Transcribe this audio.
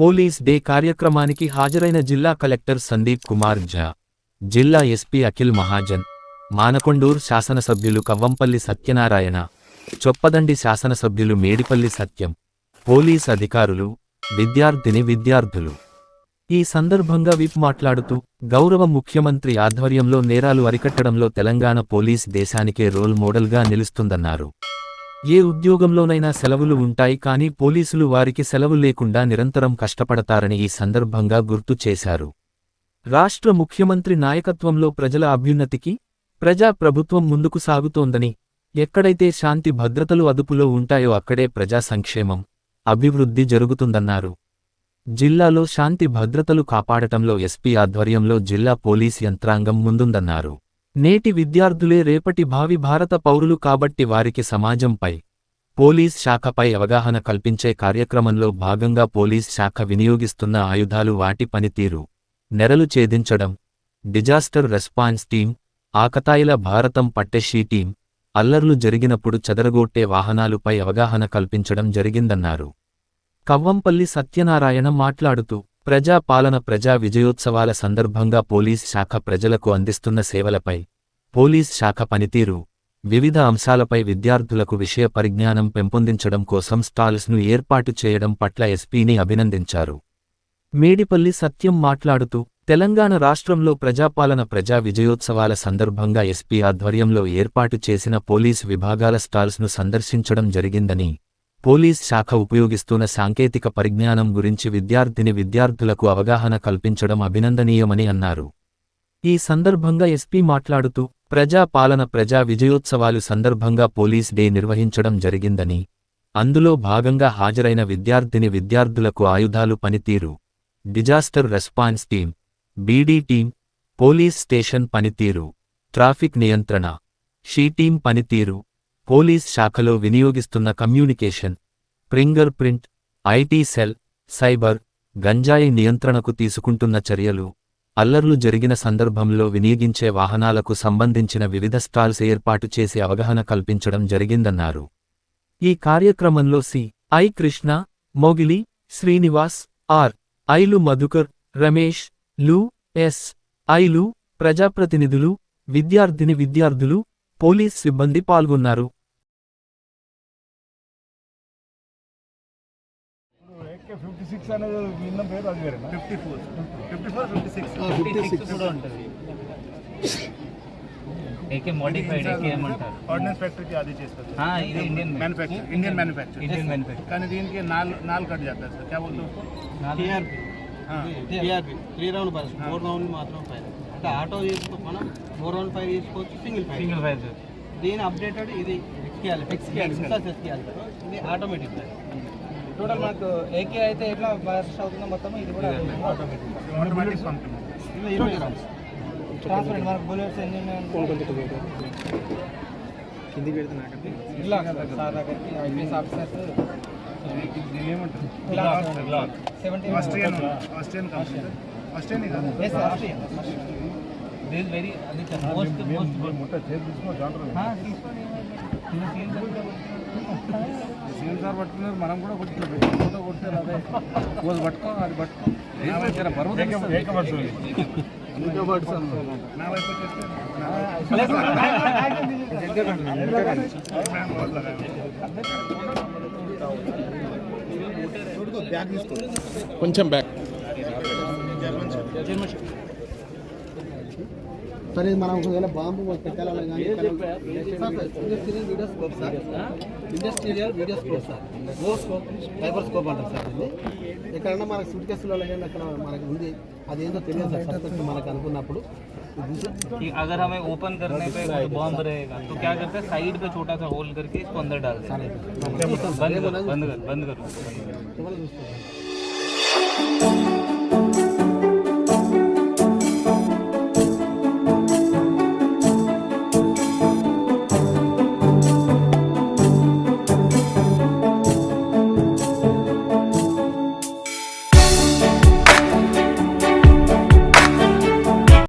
Police day కార్యక్రమానికి హాజరైన జిల్లా కలెక్టర్ సందీప్ కుమార్ ఝా జిల్లా ఎస్పీ అఖిల్ మహాజన్ మానకొండూర్ శాసనసభ్యులు కవ్వంపల్లి సత్యనారాయణ చొప్పదండి శాసనసభ్యులు మేడిపల్లి సత్యం పోలీస్ అధికారులు విద్యార్థిని విద్యార్థులు. ఈ సందర్భంగా విప్ మాట్లాడుతూ గౌరవ ముఖ్యమంత్రి ఆధ్వర్యంలో నేరాలు అరికట్టడంలో తెలంగాణ పోలీస్ దేశానికే రోల్ మోడల్గా నిలుస్తుందన్నారు. ఏ ఉద్యోగంలోనైనా సెలవులు ఉంటాయి కానీ పోలీసులు వారికి సెలవు లేకుండా నిరంతరం కష్టపడతారని ఈ సందర్భంగా గుర్తు చేశారు. రాష్ట్ర ముఖ్యమంత్రి నాయకత్వంలో ప్రజల అభ్యున్నతికి ప్రజా ప్రభుత్వం ముందుకు సాగుతోందని ఎక్కడైతే శాంతి భద్రతలు అదుపులో ఉంటాయో అక్కడే ప్రజా సంక్షేమం అభివృద్ధి జరుగుతుందన్నారు. జిల్లాలో శాంతి భద్రతలు కాపాడటంలో ఎస్పీ ఆధ్వర్యంలో జిల్లా పోలీస్ యంత్రాంగం ముందుందన్నారు. నేటి విద్యార్థులే రేపటి భావి భారత పౌరులు కాబట్టి వారికి సమాజంపై పోలీస్ శాఖపై అవగాహన కల్పించే కార్యక్రమంలో భాగంగా పోలీస్ శాఖ వినియోగిస్తున్న ఆయుధాలు వాటి పనితీరు నెరలు ఛేదించడం డిజాస్టర్ రెస్పాన్స్ టీం ఆకతాయిల భారతం పట్టెషీ టీం అల్లర్లు జరిగినప్పుడు చెదరగొట్టే వాహనాలుపై అవగాహన కల్పించడం జరిగిందన్నారు. కవ్వంపల్లి సత్యనారాయణ మాట్లాడుతూ ప్రజా పాలన ప్రజా విజయోత్సవాల సందర్భంగా పోలీస్ శాఖ ప్రజలకు అందిస్తున్న సేవలపై పోలీస్ శాఖ పనితీరు వివిధ అంశాలపై విద్యార్థులకు విషయ పరిజ్ఞానం పెంపొందించడం కోసం స్టాల్స్ను ఏర్పాటు చేయడం పట్ల ఎస్పీని అభినందించారు. మేడిపల్లి సత్యం మాట్లాడుతూ తెలంగాణ రాష్ట్రంలో ప్రజాపాలన ప్రజా విజయోత్సవాల సందర్భంగా ఎస్పీ ఆధ్వర్యంలో ఏర్పాటు చేసిన పోలీస్ విభాగాల స్టాల్స్ను సందర్శించడం జరిగిందని పోలీస్ శాఖ ఉపయోగిస్తున్న సాంకేతిక పరిజ్ఞానం గురించి విద్యార్థిని విద్యార్థులకు అవగాహన కల్పించడం అభినందనీయమని అన్నారు. ఈ సందర్భంగా ఎస్పీ మాట్లాడుతూ ప్రజా పాలన ప్రజా విజయోత్సవాలు సందర్భంగా పోలీస్ డే నిర్వహించడం జరిగిందని అందులో భాగంగా హాజరైన విద్యార్థిని విద్యార్థులకు ఆయుధాలు పనితీరు disaster response team BD team police station పనితీరు ట్రాఫిక్ నియంత్రణ షీ టీం పనితీరు పోలీస్ శాఖలో వినియోగిస్తున్న communication finger print IT cell cyber గంజాయి నియంత్రణకు తీసుకుంటున్న చర్యలు అల్లర్లు జరిగిన సందర్భంలో వినియోగించే వాహనాలకు సంబంధించిన వివిధ స్టాల్స్ ఏర్పాటు చేసి అవగాహన కల్పించడం జరిగిందన్నారు. ఈ కార్యక్రమంలో C. I. Krishna Mogili Srinivas R. ఐలు మధుకర్ రమేష్లు. ఎస్. ఐలు ప్రజాప్రతినిధులు విద్యార్థిని విద్యార్థులు పోలీస్ సిబ్బంది పాల్గొన్నారు. ఫిఫ్టీ సిక్స్ అనేది విన్న పేరు ఏకే మోడిఫైడ్ ఏకే ఏమంటారు? ఆర్డినెన్స్ ఫ్యాక్టరీకి అది చేస్తారు. ఇది Indian manufacture Indian manufacture Indian manufacture కానీ దీనికి నాలుగు నాలుగు కట్ చేస్తారు సార్ క్యా బోల్తో TRP. Three round fires four round మాత్రం పైరస్ ఇట్లా ఆటో తీసుకో మనం ఫోర్ వన్ ఫైవ్ తీసుకోవచ్చు సింగిల్ ఫైవ్ సింగిల్ ఫైవ్ దీని అప్డేటెడ్ ఇది ఎక్స్కేయాలి. ఎక్స్కేయాలి ప్లస్ చేయాలి ఇది ఆటోమేటిక్ సార్. టోటల్ మాకు ఏకే అయితే ఎట్లా బస్ అవుతుందో మొత్తం ఇది కూడా ఆటోమేటిక్ ట్రాన్స్పరెంట్ మనకు బుల్లెట్స్ ఎన్ని కిందికి పెడుతున్నాకండి ఇలా ఆఫీసర్స్. కాదు దిస్ వెరీ అది మోస్ట్ మోస్ట్ గుడ్ ముట్ట చేతి తీసుకుని దాంట్లో సీఎం సార్ పట్టుకున్నారు మనం కూడా కొట్టుకోవాలి ఫోటో కొట్టే అదే రోజు పట్టుకో అది పట్టుకో. జర బరువు తెలుస్తుంది. నా వైపు చేస్తే కొంచెం బ్యాక్ సరే మనం ఒకవేళ బాంబు పెట్టాలని కానీ industrial video scope sir industrial video scope sir ఓ స్కోప్ ఫైబర్ స్కోప్ అంటారు సార్ ఇది ఎక్కడన్నా మనకు సూట్ కేసులో కానీ అక్కడ మనకు ఉంది అదేంటో తెలియదు సార్ సస్పెక్ట్ మనకు అనుకున్నప్పుడు ఇది చూసి कि अगर हमें ओपन करने पे कोई बॉम्ब रहेगा तो क्या करते हैं साइड पे छोटा सा होल करके इसको अंदर डाल देते हैं చూస్తాం సార్ बंद ఏమన్నా कर बंद कर बंद करो ఎవరు చూస్తారు